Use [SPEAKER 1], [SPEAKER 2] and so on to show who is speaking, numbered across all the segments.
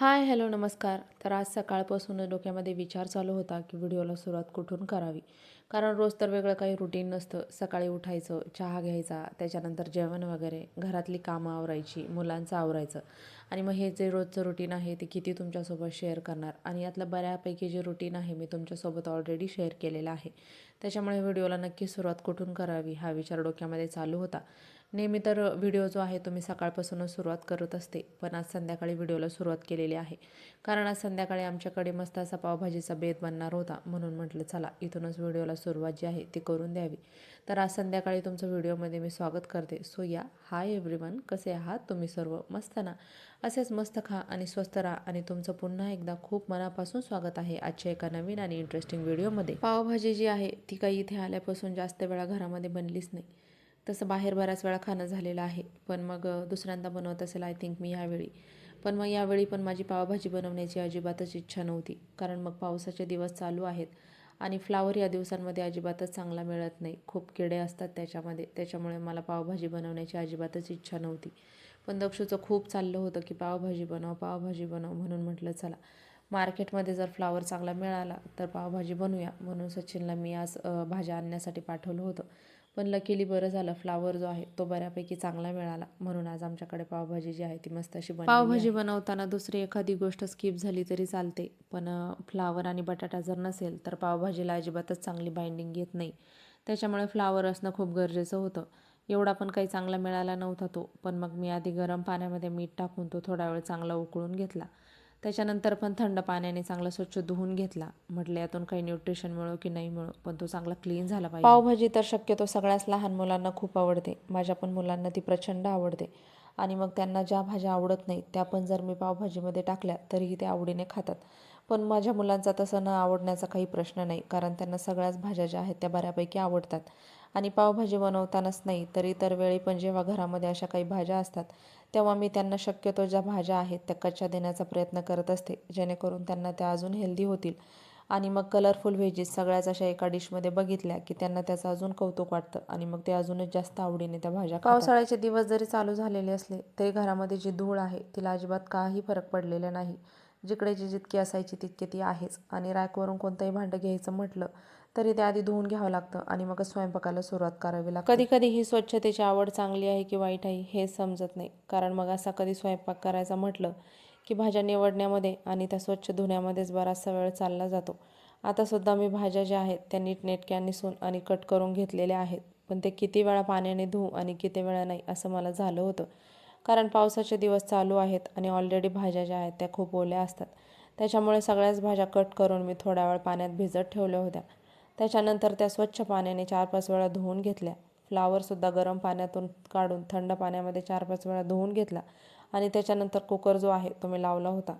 [SPEAKER 1] Hi hello नमस्कार. तर आज सकाळपासून डोक्यामध्ये विचार चालू होता की व्हिडिओला सुरुवात कुठून करावी? कारण रोज तर वेगळं काही रुटीन नसतं. सकाळी उठायचं चहा घ्यायचा त्याच्यानंतर जेवण वगैरे घरातली कामं आवरायची मुलांचं आवरायचं. आणि मग हे जे रोजचं रुटीन आहे ते किती तुमच्यासोबत शेअर करणार? आणि यातलं बऱ्यापैकी जे रुटीन आहे मी तुमच्यासोबत ऑलरेडी शेअर केलेलं आहे. त्याच्यामुळे व्हिडिओला नक्की सुरुवात कुठून करावी हा विचार डोक्यामध्ये चालू होता. नेहमी तर व्हिडिओ जो आहे तो मी सकाळपासूनच सुरुवात करत असते पण आज संध्याकाळी व्हिडिओला सुरुवात केलेली आहे. कारण आज संध्याकाळी आमच्याकडे मस्त असा पावभाजीचा बेत बनणार होता म्हणून म्हटलं चला इथूनच व्हिडिओला सुरुवात जी आहे ती करून द्यावी. तर आज संध्याकाळी तुमचं व्हिडिओमध्ये मी स्वागत करते. सो या हाय एव्हरीवन कसे आहात तुम्ही सर्व? मस्त ना? असेच मस्त खा आणि स्वस्त राहा आणि तुमचं पुन्हा एकदा खूप मनापासून स्वागत आहे आजच्या एका नवीन आणि इंटरेस्टिंग व्हिडिओमध्ये. पावभाजी जी आहे ती काही इथे आल्यापासून जास्त वेळा घरामध्ये बनलीच नाही. तसं बाहेर बऱ्याच वेळा खाणं झालेलं आहे. पण मग दुसऱ्यांदा बनवत असेल आय थिंक मी यावेळी. पण मग यावेळी पण माझी पावभाजी बनवण्याची अजिबातच इच्छा नव्हती. कारण मग पावसाचे दिवस चालू आहेत आणि फ्लावर या दिवसांमध्ये अजिबातच चांगला मिळत नाही. खूप किडे असतात त्याच्यामध्ये. त्याच्यामुळे मला पावभाजी बनवण्याची अजिबातच इच्छा नव्हती. पण दक्षूचं खूप चाललं होतं की पावभाजी बनव पावभाजी बनव म्हणून म्हटलं चला. मार्केटमध्ये जर फ्लावर चांगला मिळाला तर पावभाजी बनवूया म्हणून सचिनला मी आज भाज्या आणण्यासाठी पाठवलं होतं. पण लकीली बरं झालं. फ्लावर जो आहे तो बऱ्यापैकी चांगला मिळाला. म्हणून आज आमच्याकडे पावभाजी जी आहे ती मस्त अशी पावभाजी बनवताना दुसरी एखादी गोष्ट स्किप झाली तरी चालते. पण फ्लावर आणि बटाटा जर नसेल तर पावभाजीला अजिबातच चांगली बाइंडिंग येत नाही. त्याच्यामुळे फ्लावर असणं खूप गरजेचं होतं. एवढा पण काही चांगला मिळाला नव्हता तो. पण मग मी आधी गरम पाण्यामध्ये मीठ टाकून तो थोडा वेळ चांगला उकळून घेतला. त्याच्यानंतर पण थंड पाण्याने चांगला स्वच्छ धुवून घेतला. म्हटलं यातून काही न्यूट्रिशन मिळो की नाही मिळो पण तो चांगला क्लीन झाला पाहिजे. पावभाजी तर शक्यतो सगळ्याच लहान मुलांना खूप आवडते. माझ्या पण मुलांना ती प्रचंड आवडते. आणि मग त्यांना ज्या भाज्या आवडत नाही त्या पण जर मी पावभाजीमध्ये टाकल्या तरीही ते आवडीने खातात. पण माझ्या मुलांचा तसं न आवडण्याचा काही प्रश्न नाही कारण त्यांना सगळ्याच भाज्या ज्या आहेत त्या बऱ्यापैकी आवडतात. आणि पावभाजी बनवतानाच नाही तर इतर वेळी पण जेव्हा घरामध्ये अशा काही भाज्या असतात तेव्हा मी त्यांना शक्यतो ज्या भाज्या आहेत त्या कच्च्या देण्याचा प्रयत्न करत असते जेणेकरून त्यांना त्या अजून हेल्दी होतील. आणि मग कलरफुल व्हेजीस सगळ्याच अशा एका डिशमध्ये बघितल्या की त्यांना त्याचं अजून कौतुक वाटतं आणि मग ते अजूनच जास्त आवडीने त्या भाज्या पावसाळ्याचे दिवस जरी चालू झालेले असले तरी घरामध्ये जी धूळ आहे तिला अजिबात काही फरक पडलेला नाही. जिकडे जी जितकी असायची तितकी ती आहेच. आणि रॅकवरून कोणतंही भांडं घ्यायचं म्हटलं तरी ते आधी धुवून घ्यावं लागतं आणि मग स्वयंपाकाला सुरुवात करावी लागते. कधी कधी ही स्वच्छतेची आवड चांगली आहे की वाईट आहे हे समजत नाही. कारण मग असा कधी स्वयंपाक करायचा म्हटलं की भाज्या निवडण्यामध्ये आणि त्या स्वच्छ धुण्यामध्येच बराचसा वेळ चालला जातो. आतासुद्धा मी भाज्या ज्या आहेत त्या नीटनेटक्या निसून आणि कट करून घेतलेल्या आहेत. पण ते किती वेळा पाण्याने धुवू आणि किती वेळा नाही असं मला झालं होतं. कारण पावसाचे दिवस चालू आहेत आणि ऑलरेडी भाज्या ज्या आहेत त्या खूप ओल्या असतात. त्याच्यामुळे सगळ्याच भाज्या कट करून मी थोड्या वेळ पाण्यात भिजत ठेवल्या होत्या. त्याच्यानंतर त्या स्वच्छ पाण्याने चार पाच वेळा धुवून घेतल्या. फ्लावरसुद्धा गरम पाण्यातून काढून थंड पाण्यामध्ये चार पाच वेळा धुवून घेतला. आणि त्याच्यानंतर कुकर जो आहे तो मी लावला होता.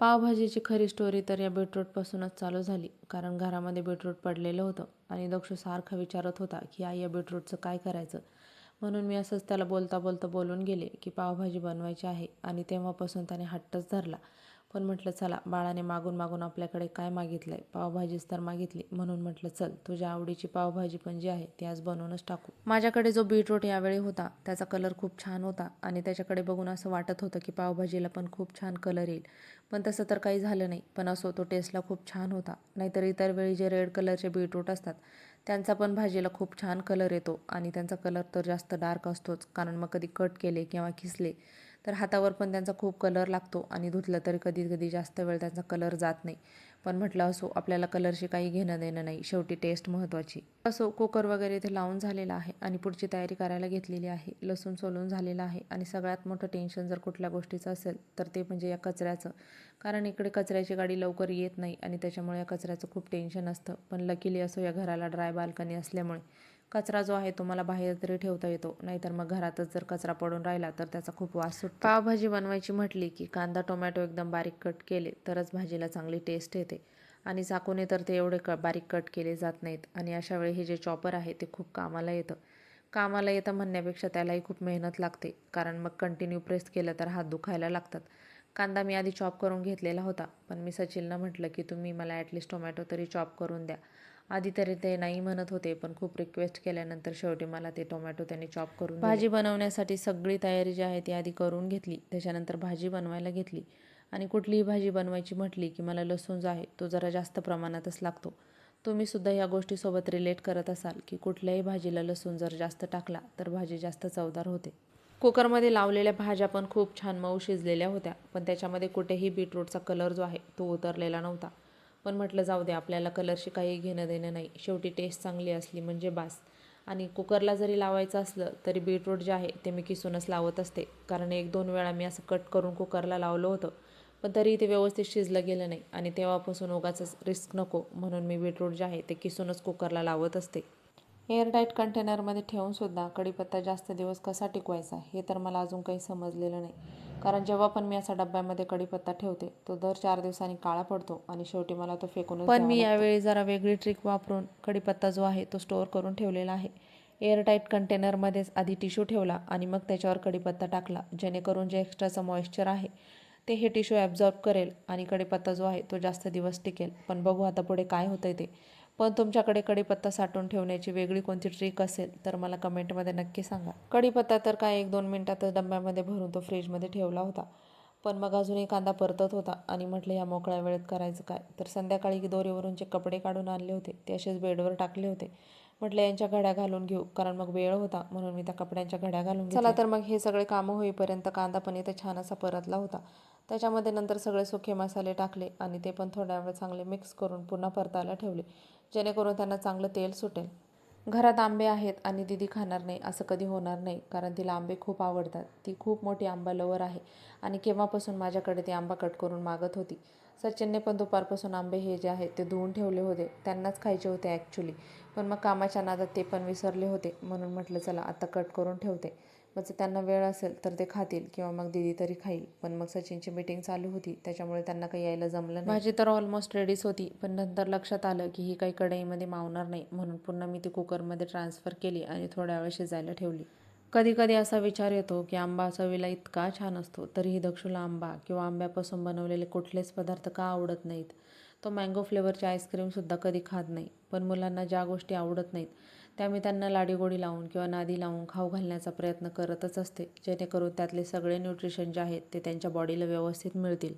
[SPEAKER 1] पावभाजीची खरी स्टोरी तर या बीटरूटपासूनच चालू झाली. कारण घरामध्ये बीटरूट पडलेलं होतं आणि दक्ष सारखा विचारत होता की आई या बीटरूटचं काय करायचं? म्हणून मी असंच त्याला बोलता बोलता बोलून गेले की पावभाजी बनवायची आहे. आणि तेव्हापासून त्याने हट्टच धरला. पण म्हटलं चला बाळाने मागून मागून आपल्याकडे काय मागितलं आहे पावभाजीच तर मागितली. म्हणून म्हटलं चल तुझ्या आवडीची पावभाजी पण जी आहे ती आज बनवूनच टाकू. माझ्याकडे जो बीटरूट यावेळी होता त्याचा कलर खूप छान होता आणि त्याच्याकडे बघून असं वाटत होतं की पावभाजीला पण खूप छान कलर येईल. पण तसं तर काही झालं नाही पण असो तो टेस्टला खूप छान होता. नाहीतर इतर वेळी जे रेड कलरचे बीटरूट असतात त्यांचा पण भाजीला खूप छान कलर येतो आणि त्यांचा कलर तर जास्त डार्क असतोच कारण मग कधी कट केले किंवा खिसले तर हातावर पण त्यांचा खूप कलर लागतो आणि धुतलं तरी कधी कधी जास्त वेळ त्यांचा कलर जात नाही. पण म्हटलं असो आपल्याला कलरशी काही घेणं देणं नाही. शेवटी टेस्ट महत्त्वाची असो कुकर वगैरे इथे लावून झालेला आहे आणि पुढची तयारी करायला घेतलेली आहे. लसूण सोलून झालेलं आहे आणि सगळ्यात मोठं टेन्शन जर कुठल्या गोष्टीचं असेल तर ते म्हणजे या कचऱ्याचं. कारण इकडे कचऱ्याची गाडी लवकर येत नाही आणि त्याच्यामुळे या कचऱ्याचं खूप टेन्शन असतं. पण लकीली असो या घराला ड्राय बाल्कनी असल्यामुळे. कचरा जो आहे तो मला बाहेर तरी ठेवता येतो. नाहीतर मग घरातच जर कचरा पडून राहिला तर त्याचा खूप वास सुटतो. पावभाजी बनवायची म्हटली की कांदा टोमॅटो एकदम बारीक कट केले तरच भाजीला चांगली टेस्ट येते. आणि चाकूने तर ते एवढे क बारीक कट केले जात नाहीत. आणि अशा वेळी हे जे चॉपर आहे ते खूप कामाला येतं. कामाला येतं म्हणण्यापेक्षा त्यालाही खूप मेहनत लागते. कारण मग कंटिन्यू प्रेस केलं तर हात दुखायला लागतात. कांदा मी आधी चॉप करून घेतलेला होता. पण मी सचिननं म्हटलं की तुम्ही मला ॲटलिस्ट टोमॅटो तरी चॉप करून द्या. आधी तरी ते नाही म्हणत होते पण खूप रिक्वेस्ट केल्यानंतर शेवटी मला ते टोमॅटो त्यांनी चॉप करून भाजी बनवण्यासाठी सगळी तयारी जी आहे ती आधी करून घेतली त्याच्यानंतर भाजी बनवायला घेतली. आणि कुठलीही भाजी बनवायची म्हटली की मला लसूण जो आहे तो जरा जास्त प्रमाणातच लागतो. तुम्ही सुद्धा या गोष्टीसोबत रिलेट करत असाल की कुठल्याही भाजीला लसूण जर जास्त टाकला तर भाजी जास्त चवदार होते. कुकरमध्ये लावलेल्या भाज्या पण खूप छान मऊ शिजलेल्या होत्या पण त्याच्यामध्ये कुठेही बीटरूटचा कलर जो आहे तो उतरलेला नव्हता. पण म्हटलं जाऊ दे आपल्याला कलरशी काही घेणं देणं नाही. शेवटी टेस्ट चांगली असली म्हणजे बास. आणि कुकरला जरी लावायचं असलं तरी बीटरूट जे आहे ते मी किसूनच लावत असते. कारण एक दोन वेळा मी असं कट करून कुकरला लावलं होतं. पण तरी ते व्यवस्थित शिजलं गेलं नाही. आणि तेव्हापासून उगाच रिस्क नको म्हणून मी बीटरूट जे आहे ते किसूनच कुकरला लावत असते. एअरटाईट कंटेनरमध्ये ठेवूनसुद्धा कढीपत्ता जास्त दिवस कसा टिकवायचा हे तर मला अजून काही समजलेलं नाही. कारण जेव्हा पण मी असा डब्यामध्ये कढीपत्ता ठेवते तो दर चार दिवसांनी काळा पडतो आणि शेवटी मला तो फेकून पण मी यावेळी जरा वेगळी ट्रिक वापरून कढीपत्ता जो आहे तो स्टोअर करून ठेवलेला आहे. एअरटाईट कंटेनरमध्येच आधी टिश्यू ठेवला आणि मग त्याच्यावर कढीपत्ता टाकला जेणेकरून जे एक्स्ट्राचं मॉइश्चर आहे ते हे टिश्यू ॲब्झॉर्ब करेल आणि कढीपत्ता जो आहे तो जास्त दिवस टिकेल. पण बघू आता पुढे काय होतंय ते. पण तुमच्याकडे कढीपत्ता साठवून ठेवण्याची वेगळी कोणती ट्रिक असेल तर मला कमेंटमध्ये नक्की सांगा. कढीपत्ता तर काय एक दोन मिनटातच डब्यामध्ये भरून तो फ्रीजमध्ये ठेवला होता. पण मग अजूनही कांदा परतत होता आणि म्हटलं या मोकळ्या वेळेत करायचं काय? तर संध्याकाळी दोरीवरून जे कपडे काढून आणले होते ते असेच बेडवर टाकले होते. म्हटलं यांच्या घड्या घालून घेऊ कारण मग वेळ होता म्हणून मी त्या कपड्यांच्या घड्या घालून चला तर मग हे सगळे कामं होईपर्यंत कांदा पण इथे छान असा परतला होता. त्याच्यामध्ये नंतर सगळे सुखे मसाले टाकले आणि ते पण थोड्या वेळ चांगले मिक्स करून पुन्हा परतायला ठेवले. जेणेकरून त्यांना चांगलं तेल सुटेल. घरात आंबे आहेत आणि दिदी खाणार नाही असं कधी होणार नाही कारण तिला आंबे खूप आवडतात. ती खूप मोठी आंबा लवर आहे आणि केव्हापासून माझ्याकडे ती आंबा कट करून मागत होती. सचिनने पण दुपारपासून आंबे हे जे आहेत ते धुवून ठेवले होते. त्यांनाच खायचे होते ॲक्च्युली पण मग कामाच्या नादात ते पण विसरले होते. म्हणून म्हटलं चला आता कट करून ठेवते. मग जर त्यांना वेळ असेल तर ते खातील किंवा मग दिदी तरी खाईल. पण मग सचिनची मीटिंग चालू होती त्याच्यामुळे त्यांना काही यायला जमलं नाही. भाजी तर ऑलमोस्ट रेडीच होती पण नंतर लक्षात आलं की ही काही कढईमध्ये मावणार नाही. म्हणून पुन्हा मी ती कुकरमध्ये ट्रान्सफर केली आणि थोड्या वेळ शिजायला ठेवली. कधी कधी असा विचार येतो की आंबा चवीला इतका छान असतो तरीही दक्षूला आंबा किंवा आंब्यापासून बनवलेले कुठलेच पदार्थ का आवडत नाहीत? तो मँगो फ्लेवरची आईस्क्रीमसुद्धा कधी खात नाही. पण मुलांना ज्या गोष्टी आवडत नाहीत त्यामुळे त्यांना लाडीगोडी लावून किंवा नादी लावून खाऊ घालण्याचा प्रयत्न करतच असते. जेणेकरून त्यातले सगळे न्यूट्रिशन जे आहेत ते त्यांच्या बॉडीला व्यवस्थित मिळतील.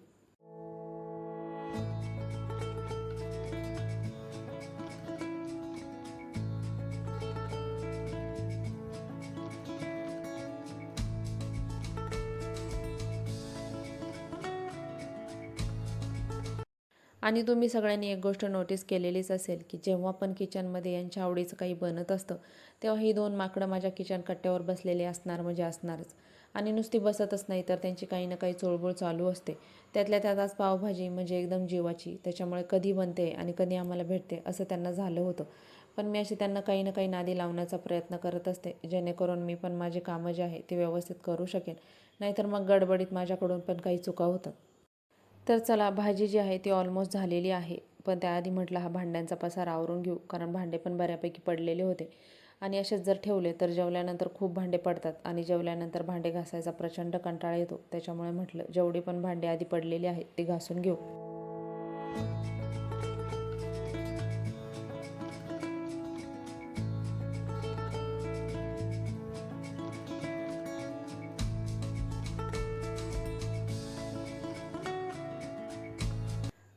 [SPEAKER 1] आणि तुम्ही सगळ्यांनी एक गोष्ट नोटीस केलेलीच असेल की जेव्हा पण किचनमध्ये यांच्या आवडीचं काही बनत असतं तेव्हा ही दोन माकडं माझ्या किचन कट्ट्यावर बसलेली असणार म्हणजे असणारच. आणि नुसती बसतच नाही तर त्यांची काही ना काही चोळबोळ चालू असते. त्यातल्या त्यात आज पावभाजी म्हणजे एकदम जीवाची त्याच्यामुळे कधी बनते आणि कधी आम्हाला भेटते असं त्यांना झालं होतं. पण मी अशी त्यांना काही ना काही नादी लावण्याचा प्रयत्न करत असते जेणेकरून मी पण माझे कामं जे आहे ते व्यवस्थित करू शकेन. नाहीतर मग गडबडीत माझ्याकडून पण काही चुका होतात. तर चला भाजी जी आहे ती ऑलमोस्ट झालेली आहे. पण त्याआधी म्हटलं हा भांड्यांचा पसार आवरून घेऊ कारण भांडे पण बऱ्यापैकी पडलेले होते. आणि असेच जर ठेवले तर जेवल्यानंतर खूप भांडे पडतात आणि जेवल्यानंतर भांडे घासायचा प्रचंड कंटाळा येतो. त्याच्यामुळे म्हटलं जेवढी पण भांडे आधी पडलेली आहेत ती घासून घेऊ.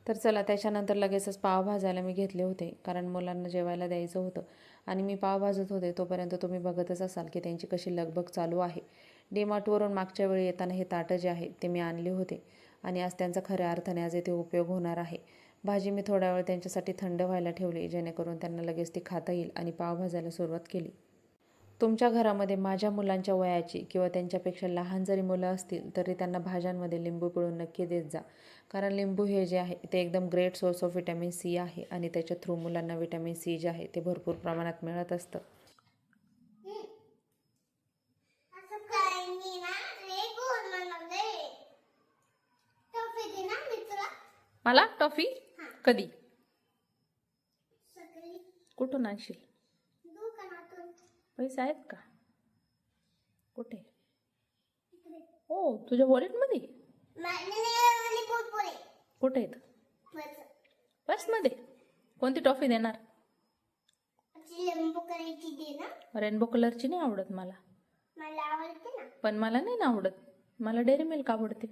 [SPEAKER 1] तर चला त्याच्यानंतर लगेचच पाव भाजायला मी घेतले होते कारण मुलांना जेवायला द्यायचं होतं. आणि मी पाव भाजत होते तोपर्यंत तुम्ही बघतच असाल की त्यांची कशी लगबग चालू आहे. डीमार्टवरून मागच्या वेळी येताना हे ताटं जे आहे ते मी आणले होते. आणि आज त्यांचा खऱ्या अर्थाने आज येथे उपयोग होणार आहे. भाजी मी थोडा वेळ त्यांच्यासाठी थंड व्हायला ठेवली जेणेकरून त्यांना लगेच ती खाता येईल आणि पाव भाजायला सुरुवात केली. तुमच्या घरामध्ये माझ्या मुलांच्या वयाची किंवा त्यांच्यापेक्षा लहान जरी मुलं असतील तरी त्यांना भाज्यांमध्ये लिंबू पिळून नक्की देत जा. कारण लिंबू हे जे आहे ते एकदम great source of vitamin C आहे आणि त्याच्या थ्रू मुलांना विटॅमिन सी जे आहे ते भरपूर प्रमाणात मिळत असतं. मला? टॉफी? कधी? कुठून आणशील?
[SPEAKER 2] पैसे आहेत का? कुठे? हो तुझ्या वॉलेटमध्ये? कुठे आहेत?
[SPEAKER 3] बस
[SPEAKER 2] पर्समध्ये? कोणती टॉफी देणार? रेनबो कलरची नाही आवडत मला. पण मला नाही ना आवडत. मला डेअरी मिल्क आवडते.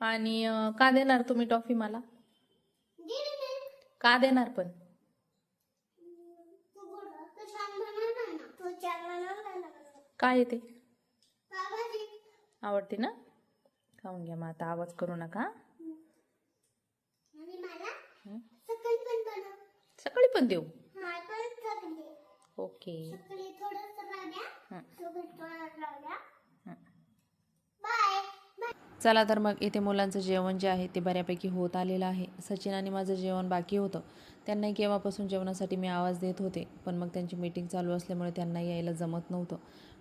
[SPEAKER 2] आणि का देणार तुम्ही टॉफी मला? का देणार पण
[SPEAKER 3] तू बोल तू छान बनवणार ना तू छान बनवणार ना
[SPEAKER 2] काय येते आवडते ना? खाऊन घ्या मग आता आवाज करू नका?
[SPEAKER 3] सकाळी पण
[SPEAKER 2] देऊ? ओके.
[SPEAKER 1] चला तर मग इथे मुलांचं जेवण जे आहे ते बऱ्यापैकी होत आलेलं आहे. सचिन आणि माझं जेवण बाकी होतं. त्यांनाही केव्हापासून जेवणासाठी मी आवाज देत होते. पण मग त्यांची मीटिंग चालू असल्यामुळे त्यांना यायला जमत नव्हतं.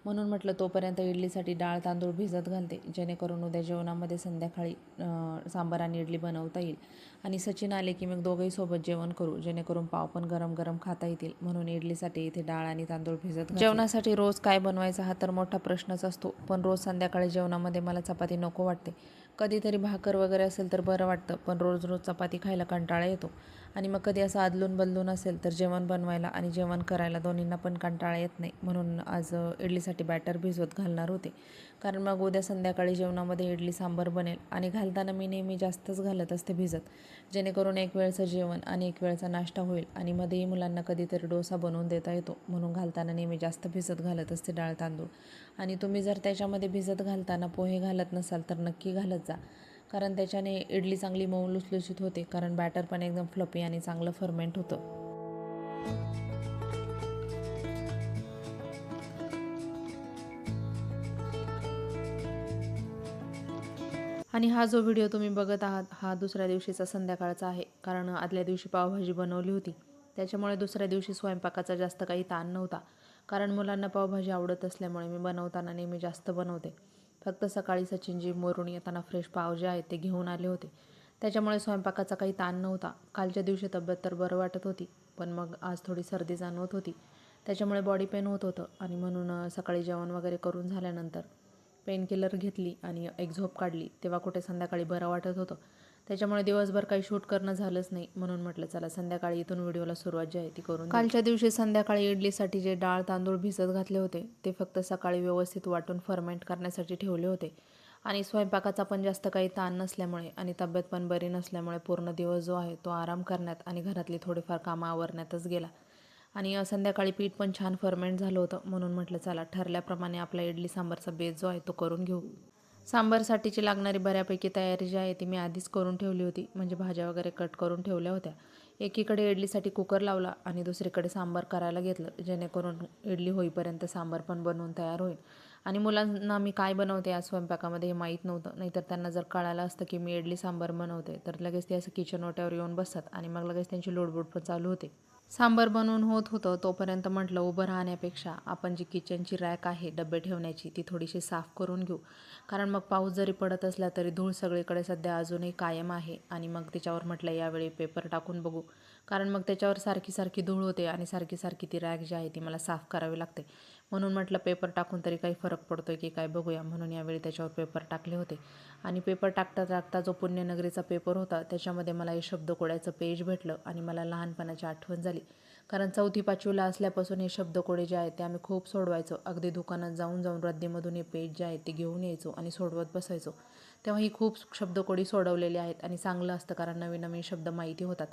[SPEAKER 1] म्हणून म्हटलं तोपर्यंत इडलीसाठी डाळ तांदूळ भिजत घालते जेणेकरून उद्या जेवणामध्ये संध्याकाळी सांबार आणि इडली बनवता येईल. आणि सचिन आले की मग दोघंही सोबत जेवण करू जेणेकरून पाव पण गरम गरम खाता येतील. म्हणून इडलीसाठी इथे डाळ आणि तांदूळ भिजत जेवणासाठी रोज काय बनवायचा हा तर मोठा प्रश्नच असतो पण रोज संध्याकाळी जेवणामध्ये मला चपाती नको वाटते. कधीतरी भाकर वगैरे असेल तर बरं वाटतं पण रोज रोज चपाती खायला कंटाळा येतो. आणि मग कधी असं आदलून बदलून असेल तर जेवण बनवायला आणि जेवण करायला दोन्हींना पण कंटाळा येत नाही. म्हणून आज इडलीसाठी बॅटर भिजवत घालणार होते. कारण मग उद्या संध्याकाळी जेवणामध्ये इडली सांबार बनेल आणि घालताना मी नेहमी जास्तच घालत असते भिजत. जेणेकरून एक वेळचं जेवण आणि एक वेळचा नाश्ता होईल आणि मध्येही मुलांना कधीतरी डोसा बनवून देता येतो. म्हणून घालताना नेहमी जास्त भिजत घालत असते डाळ तांदूळ. आणि तुम्ही जर त्याच्यामध्ये भिजत घालताना पोहे घालत नसाल तर नक्की घालत जा. कारण त्याच्याने इडली चांगली मऊ लुसलुशीत होते कारण बॅटर पण एकदम फ्लपी आणि चांगलं फर्मेंट होतं. आणि हा जो व्हिडिओ तुम्ही बघत आहात हा दुसऱ्या दिवशीचा संध्याकाळचा आहे कारण आदल्या दिवशी पावभाजी बनवली होती. त्याच्यामुळे दुसऱ्या दिवशी स्वयंपाकाचा जास्त काही ताण नव्हता. कारण मुलांना पावभाजी आवडत असल्यामुळे मी बनवताना नेहमी जास्त बनवते. फक्त सकाळी सचिनजी मोरून येताना फ्रेश पाव जे आहे ते घेऊन आले होते. त्याच्यामुळे स्वयंपाकाचा काही ताण नव्हता. कालच्या दिवशी तब्येत तर बरं वाटत होती पण मग आज थोडी सर्दी जाणवत होती. त्याच्यामुळे बॉडी पेन होत होतं आणि म्हणून सकाळी जेवण वगैरे करून झाल्यानंतर पेनकिलर घेतली आणि एक झोप काढली. तेव्हा कुठे संध्याकाळी बरं वाटत होतं. त्याच्यामुळे दिवसभर काही शूट करणं झालंच नाही म्हणून म्हटलं चला संध्याकाळी इथून व्हिडिओला सुरुवात जी आहे ती करून कालच्या दिवशी संध्याकाळी इडलीसाठी जे डाळ तांदूळ भिजत घातले होते ते फक्त सकाळी व्यवस्थित वाटून फर्मेंट करण्यासाठी ठेवले होते. आणि स्वयंपाकाचा पण जास्त काही ताण नसल्यामुळे आणि तब्येत पण बरी नसल्यामुळे पूर्ण दिवस जो आहे तो आराम करण्यात आणि घरातली थोडीफार कामं आवरण्यातच गेला. आणि संध्याकाळी पीठ पण छान फर्मेंट झालं होतं म्हणून म्हटलं चला ठरल्याप्रमाणे आपला इडली सांबारचा बेस जो आहे तो करून घेऊ. सांबारसाठीची लागणारी बऱ्यापैकी तयारी जी आहे ती मी आधीच करून ठेवली होती. म्हणजे भाज्या वगैरे कट करून ठेवल्या होत्या. एकीकडे इडलीसाठी कुकर लावला आणि दुसरीकडे सांबार करायला घेतलं जेणेकरून इडली होईपर्यंत सांबार पण बनवून तयार होईल. आणि मुलांना मी काय बनवते आज स्वयंपाकामध्ये हे माहीत नव्हतं. नाहीतर त्यांना जर कळालं असतं की मी इडली सांबार बनवते तर लगेच ते असं किचन ओट्यावर येऊन बसतात आणि मग लगेच त्यांची लोडबोड पण चालू होते. सांबर बनवून होत होतं. तोपर्यंत म्हटलं उभं राहण्यापेक्षा आपण जी किचनची रॅक आहे डबे ठेवण्याची ती थोडीशी साफ करून घेऊ. कारण मग पाऊस जरी पडत असला तरी धूळ सगळीकडे सध्या अजूनही कायम आहे आणि मग त्याच्यावर म्हटलं यावेळी पेपर टाकून बघू. कारण मग त्याच्यावर सारखी सारखी धूळ होते आणि सारखी सारखी ती रॅक जी आहे ती मला साफ करावी लागते. म्हणून म्हटलं पेपर टाकून तरी काही फरक पडतो आहे की काय बघूया. म्हणून यावेळी त्याच्यावर पेपर टाकले होते. आणि पेपर टाकता टाकता जो पुण्यनगरीचा पेपर होता त्याच्यामध्ये मला हे शब्दकोड्याचं पेज भेटलं आणि मला लहानपणाची आठवण झाली. कारण चौथी पाचवीला असल्यापासून हे शब्दकोडे जे आहेत ते आम्ही खूप सोडवायचो. अगदी दुकानात जाऊन जाऊन रद्दीमधून हे पेज जे आहेत ते घेऊन यायचो आणि सोडवत बसायचो. तेव्हा ही खूप शब्दकोडी सोडवलेली आहेत आणि चांगलं असतं कारण नवीन नवीन शब्द माहिती होतात.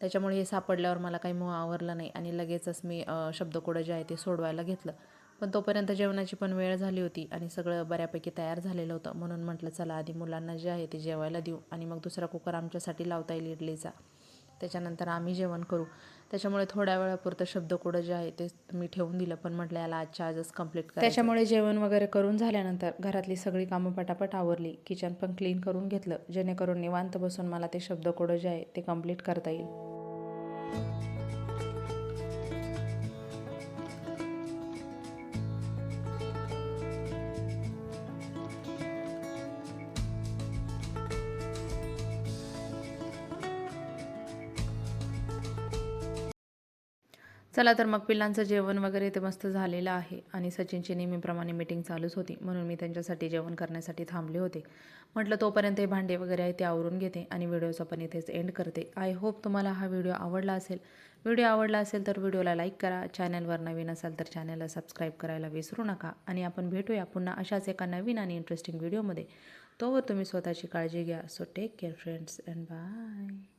[SPEAKER 1] त्याच्यामुळे हे सापडल्यावर मला काही मोह आवरला नाही आणि लगेचच मी शब्दकोडं जे आहे ते सोडवायला घेतलं. पण तोपर्यंत जेवणाची पण वेळ झाली होती आणि सगळं बऱ्यापैकी तयार झालेलं होतं. म्हणून म्हटलं चला आधी मुलांना जे आहे ते जेवायला देऊ आणि मग दुसरा कुकर आमच्यासाठी लावता येईल इडलीचा. त्याच्यानंतर आम्ही जेवण करू. त्याच्यामुळे थोड्या वेळापुरतं शब्दकोडं जे आहे ते मी ठेवून दिलं पण म्हटलं याला आजच्या आजच कंप्लीट करा त्याच्यामुळे जेवण वगैरे करून झाल्यानंतर घरातली सगळी कामं पटापट आवरली. किचन पण क्लीन करून घेतलं जेणेकरून निवांत बसून मला ते शब्दकोडं जे आहे ते कंप्लीट करता येईल. चला तर मग पिल्लांचं जेवण वगैरे ते मस्त झालेलं आहे. आणि सचिनची नेहमीप्रमाणे मीटिंग चालूच होती. म्हणून मी त्यांच्यासाठी जेवण करण्यासाठी थांबले होते. म्हटलं तोपर्यंत हे भांडे वगैरे आहे ते आवरून घेते आणि व्हिडिओचा पण इथेच एंड करते. आय होप तुम्हाला हा व्हिडिओ आवडला असेल. व्हिडिओ आवडला असेल तर व्हिडिओला लाईक करा. चॅनलवर नवीन असाल तर चॅनलला सबस्क्राईब करायला विसरू नका. आणि आपण भेटूया पुन्हा अशाच एका नवीन आणि इंटरेस्टिंग व्हिडिओमध्ये तोवर तुम्ही स्वतःची काळजी घ्या. So take care friends and bye